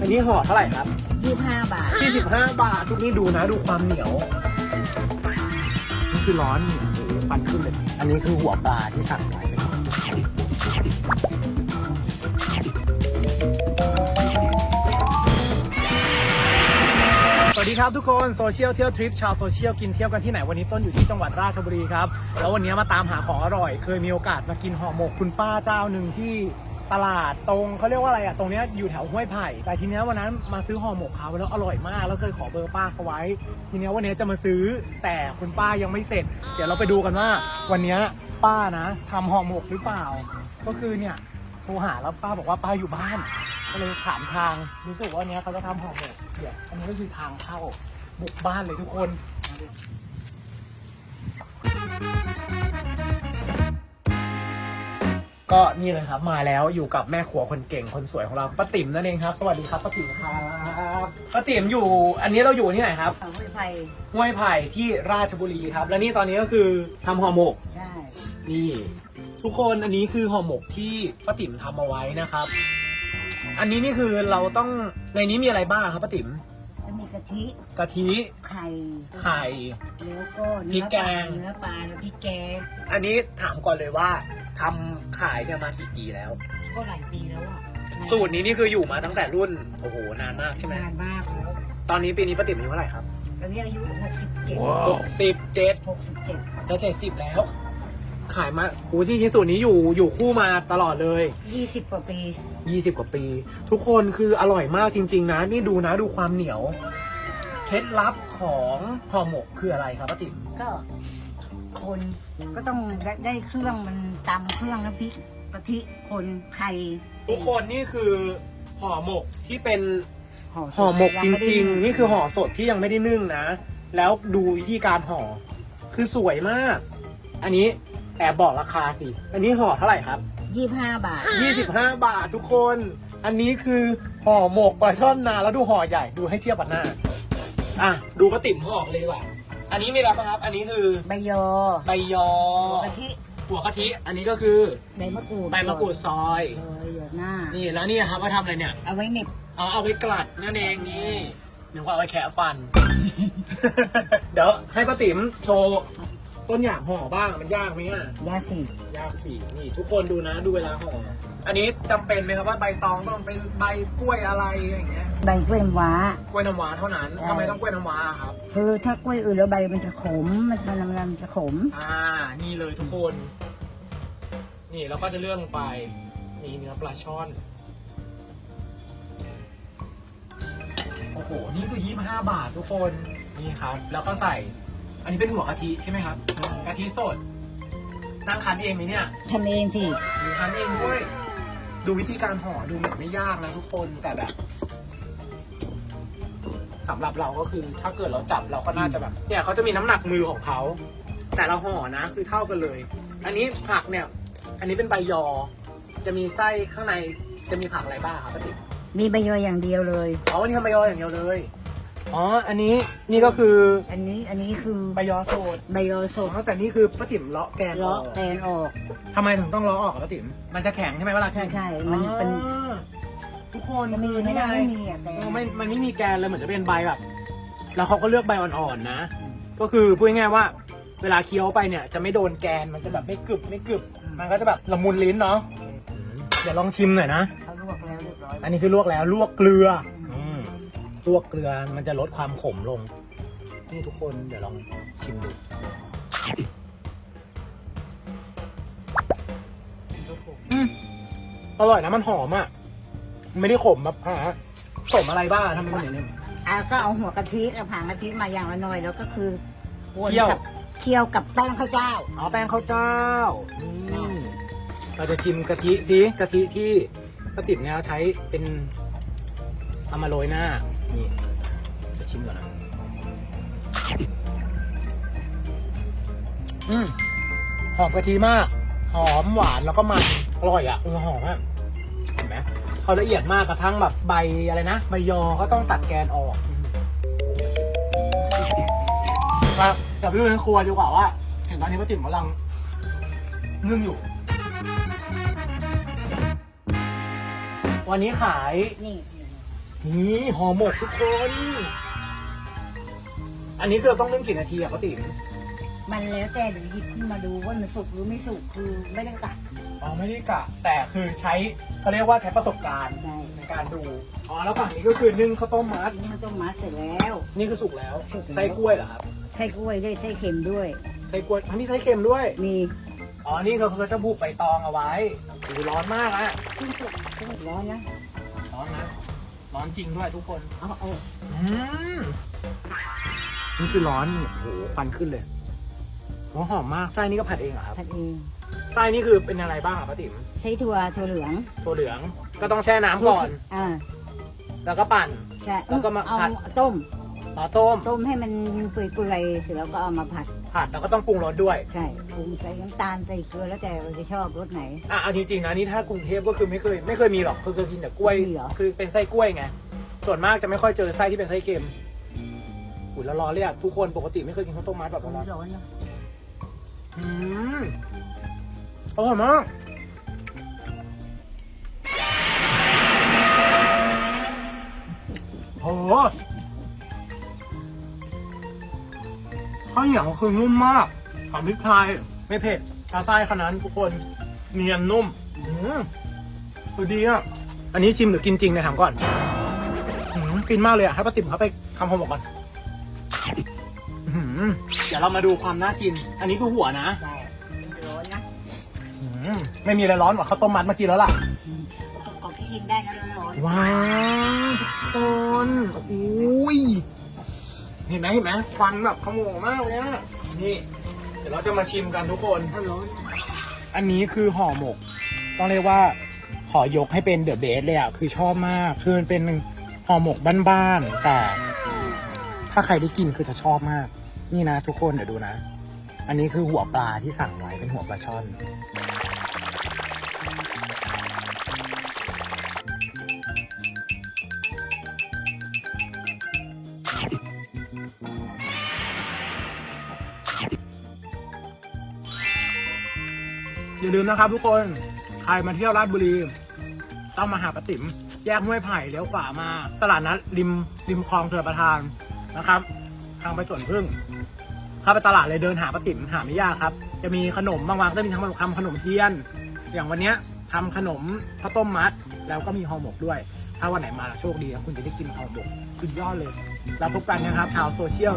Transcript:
อันนี้ห่อเท่าไหร่ครับยี่ห้าบาท 25 บาท ทุกนี้ดูนะดูความเหนียว นี่คือร้อนโอ้โหฟันขึ้นเลย อันนี้คือหัวปลาที่สั่งไว้สวัสดีครับทุกคนโซเชียลเที่ยวทริปชาวโซเชียลกินเที่ยวกันที่ไหนวันนี้ต้นอยู่ที่จังหวัดราชบุรีครับ แล้ววันนี้มาตามหาของอร่อย เคยมีโอกาสมากินห่อหมกคุณป้าเจ้าหนึ่งที่ ตลาดตรงเขาเรียกว่าอะไรอะตรงเนี้ยอยู่แถวห้วยไผ่แต่ทีเนี้ยวันนั้นมาซื้อห่อหมกเขาแล้วอร่อยมากแล้วเคยขอเบอร์ป้าเขาไว้ ทีเนี้ยวันนี้จะมาซื้อแต่คุณป้ายังไม่เสร็จ เดี๋ยวเราไปดูกันว่า วันเนี้ยป้านะทำห่อหมกหรือเปล่า ก็คือเนี่ยโทรหาแล้วป้าบอกว่าป้าอยู่บ้าน ก็เลยถามทางรู้สึกว่าเนี้ยเขาจะทำห่อหมกเดี๋ยวอันนี้ก็คือทางเข้าบุกบ้านเลยทุกคน ก็นี่เลยครับมาแล้วอยู่กับแม่ครัวคนเก่งคนสวยของเราป้าติ๋มนั่นเองครับ สวัสดีครับป้าติ๋มครับป้าติ๋มอยู่ อันนี้เราอยู่ที่ไหนครับเขาไม่ไผ่ห้วยไผ่ที่ราชบุรีครับ และนี่ตอนนี้ก็คือทำห่อหมก ใช่ นี่ ทุกคนอันนี้คือห่อหมกที่ป้าติ๋มทำเอาไว้นะครับ อันนี้นี่คือเราต้องในนี้มีอะไรบ้างครับป้าติ๋มจะมี กะทิกะทิ ไข่ไข่ แล้วก็พริเนื้กอแกปลาง เนื้อปลาแล้วพริกแกงอันนี้ถามก่อนเลยว่าทำขายเนี่ยมากี่ปีแล้ว ก็หลายปีแล้วอะสูตรนี้นี่คืออยู่มาตั้งแต่รุ่นโอ้โหนานมากใช่ไหมนานมากแล้วตอนนี้ปีนี้ป้าติ๋มอายุเท่าไหร่ครับตอนนี้อายุหกสิบเจ็ดหกสิบเจ็ดหกสิบเจ็ดจะเจ็ดสิบแล้ว ขายมาโอ้ที่ที่สูตรนี้อยู่อยู่คู่มาตลอดเลย ยี่สิบกว่าปียี่สิบกว่าปี ทุกคนคืออร่อยมากจริง ๆ นะ นี่ดูนะดูความเหนียว เคล็ดลับของห่อหมกคืออะไรครับป้าติ๋มก็ คนก็ต้องได้ได้เครื่องมันตำเครื่องน้ำพริกกะทิคนไข่ทุกคนนี่คือห่อหมกที่เป็นห่อห่อหมกจยังไได้ริง ๆ นี่คือห่อสดที่ยังไม่ได้นึ่งนะ แล้วดูวิธีการห่อคือสวยมาก อันนี้ แอบบอกราคาสิ อันนี้ห่อเท่าไหร่ครับ ยี่ห้าบาท 25 บาททุกคน อันนี้คือห่อหมกปลาช่อนนาแล้วดูห่อใหญ่ดูให้เทียบกันหน้า อะ ดูป้าติ๋มห่อเลยดีกว่า อันนี้มีอะไรบ้างครับ อันนี้คือใบยอใบยอกะทิหัวกะทิ อันนี้ก็คือใบมะกรูดใบมะกรูดซอย ซอยหยดหน้า นี่แล้วนี่ครับว่าทำอะไรเนี่ย เอาไว้เหน็บเอาเอาไว้กลัดนั่นเองนี่หนึ่งว่าเอาไว้แคะฟัน เดี๋ยวให้ป้าติ๋มโชว์ ต้นอย่างห่อบ้างมันยากไหมอะยาสียากสินี่ ทุกคนดูนะดูเวลาห่ออันนี้จำเป็นไหมครับว่าใบตองต้องเป็นใบกล้วยอะไรอย่างเงี้ยใบกล้วยน้ำว้า กล้วยน้ำว้าเท่านั้นใช่ ทำไมต้องกล้วยน้ำว้าครับ คือถ้ากล้วยอื่นแล้วใบมันจะขม มันมันมันจะขม อ่า นี่เลยทุกคน นี่แล้วก็จะเลื่อนลงไป มีเนื้อปลาช่อน โอ้โห นี่คือ 25 บาททุกคน นี่ครับ แล้วก็ใส่ อันนี้เป็นหัวกะทิใช่ไหมครับกะทิสดนั่งคั้นเองไหมเนี่ยทำเองสิหรือคั้นเองด้วย ดูวิธีการห่อดูเหมือนไม่ยากนะทุกคนแต่แบบสำหรับเราก็คือถ้าเกิดเราจับเราก็น่าจะแบบ เนี่ยเขาจะมีน้ำหนักมือของเขา แต่เราห่อนะคือเท่ากันเลย อันนี้ผักเนี่ย อันนี้เป็นใบยอ จะมีไส้ข้างในจะมีผักอะไรบ้างครับป้าติ๋มมีใบยออย่างเดียวเลย อ๋ออันนี้ทำใบยออย่างเดียวเลย อ๋อ อันนี้นี่ก็คืออันนี้อันนี้คือใบยอสดใบยอสอ๋ดอแต่นี่คือป้าติ๋มเลาะแกนอเลาะอกแตนออก ทำไมถึงต้องเลาะออกอะป้าติ๋มมันจะแข็งใช่ไหมเวลาใช่ใช่มันเป็น อ๋อทุกคนมันมีคือไม่ได้งไม่มีอะแตนเออไม่มันไม่มีแกนเลยเหมือนจะเป็นใบแบบ แล้วเขาก็เลือกใบอ่อนๆนะ ก็คือพูดง่ายๆว่า เวลาเคี้ยวไปเนี่ย จะไม่โดนแกนมันจะแบบไม่กรึบไม่กรึบมันก็จะแบบละมุนลิ้นเนาะเดี๋ยวลองชิมหน่อยนะ เขาลวกแล้วเรียบร้อยอันนี้คือลวกแล้วลวกเกลือ อืม ลวกเกลือมันจะลดความขมลง นี่ทุกคนเดี๋ยวลองชิมดูอืมอร่อยนะมันหอมอะ ไม่ได้ขมแบบอ่าขมอะไรบ้างทำเป็นคนอย่างนี้อะก็เอาหัวกะทิกับผางกะทิมาอย่างละหน่อยแล้วก็คือวนเคี่ยวกับเคี่ยวกับแป้งข้าวเจ้าเอาแป้งข้าวเจ้านี่เราจะชิมกะทิสิกะทิที่ป้าติ๋มเนี่ยใช้เป็นเอามาโรยหน้า นี่จะชิมก่อนนะอืมหอมกะทิมาก หอมหวานแล้วก็มันอร่อยอะเออหอมอะเห็นไหมเขาละเอียดมากกระทั่งแบบใบอะไรนะใบยอก็ต้องตัดแกนออกครับเดี๋ยวไปดูในครัวดีกว่าว่า เห็นตอนนี้ป้าติ๋มกำลังนึ่งอยู่ วันนี้ขายนี่ นี่ห่อหมกทุกคน อันนี้คือเราต้องนึ่งกี่นาทีอะป้าติ๋มมันแล้วแต่เดี๋ยวหยิบขึ้นมาดูว่ามันสุกหรือไม่สุกคือไม่ได้ตัดอ๋อไม่ได้กะ แต่คือใช้เขาเรียกว่าใช้ประสบการณ์ใช่ในการดู อ๋อแล้วฝั่งนี้ก็คือนึ่งข้าวต้มมัดนี่มันต้องมาเสร็จแล้ว นี่คือสุกแล้วสุกแล้ว ไส้กล้วยเหรอครับไส้กล้วยด้วยไส้เค็มด้วย ไส้กล้วยอันนี้ไส้เค็มด้วย มีอ๋อ นี่คือเขาจะผูกใบตองเอาไว้โอ้โหร้อนมากอะขึ้นสุกขึ้นร้อนนะร้อนนะ ร้อนจริงด้วยทุกคนเอาเอาอืมนี่คือร้อนนี่โอ้โหควันขึ้นเลยโอ้หอมมากไส้นี่ก็ผัดเองเหรอครับผัดเองไส้นี่คือเป็นอะไรบ้างอะป้าติ๋มใช้ถั่วถั่วเหลืองตัวเหลืองก็ต้องแช่น้ำก่อน อ่าแล้วก็ปั่น ใช่แล้วก็มาเอาผัด ต้ม ต่อต้มต้มให้มันเปื่อยๆเสร็จแล้วก็เอามาผัด ผัดแล้วก็ต้องปรุงรสด้วย ใช่ปรุงใส่น้ำตาลใส่เกลือแล้วแต่เราจะชอบรสไหน อะเอาจริงๆนะนี่ถ้ากรุงเทพก็คือไม่เคยไม่เคยมีหรอกคือเคยกินแต่กล้วย มีเหรอ คือเป็นไส้กล้วยไง ส่วนมากจะไม่ค่อยเจอไส้ที่เป็นไส้เค็มอุ่นแล้วร้อนเลยอะทุกคนปกติไม่เคยกินข้าวต้มมัดแบบร้ร้อนอนๆนะๆอืมอร่อยมากโห ข้าวเหนียวคือนุ่มมากหอมพริกไทยไม่เผ็ดชาไส้ขนาดนั้นทุกคนเนียนนุ่มอืมคือดีอะอันนี้ชิมหรือกินจริงเนี่ยถามก่อนอืมฟินมากเลยอะให้ป้าติ๋มเขาไปคำพอบอกก่อนอื้อหือเดี๋ยวเรามาดูความน่ากิน อันนี้คือหัวนะใช่ร้อนนะอืมไม่มีอะไรร้อนกว่าข้าวต้มมัดเมื่อกี้แล้วล่ะอืมก็ก็กินได้นะร้อนๆว้าวทุกคนอุ้ย เห็นไหมเห็นไหมควันแบบขโมงมากเลยอะนี่ เดี๋ยวเราจะมาชิมกันทุกคนถ้าร้อนอันนี้คือห่อหมก ต้องเรียกว่าขอยกให้เป็นเดอะเบสเลยอะคือชอบมาก คือมันเป็นห่อหมกบ้านๆ แต่ ถ้าใครได้กินคือจะชอบมาก นี่นะทุกคนเดี๋ยวดูนะ อันนี้คือหัวปลาที่สั่งไว้เป็นหัวปลาช่อน อย่าลืมนะครับทุกคนใครมาเที่ยวราชบุรี ต้องมาหาปาติ๋มแยกห้วยไผ่เลี้ยวขวามา ตลาดนัดริมริมคลองเถือประทานนะครับ ทางไปสวนพึ่งเข้าไปตลาดเลยเดินหาปาติ๋มหาไม่ยากครับ จะมีขนมบางวันก็จะมีทั้งทำขนมเทียน อย่างวันเนี้ยทำขนมข้าวต้มมัด แล้วก็มีห่อหมกด้วย ถ้าวันไหนมาโชคดีนะคุณจะได้กินห่อหมกสุดยอดเลย แล้วพบกันนะครับชาวโซเชียล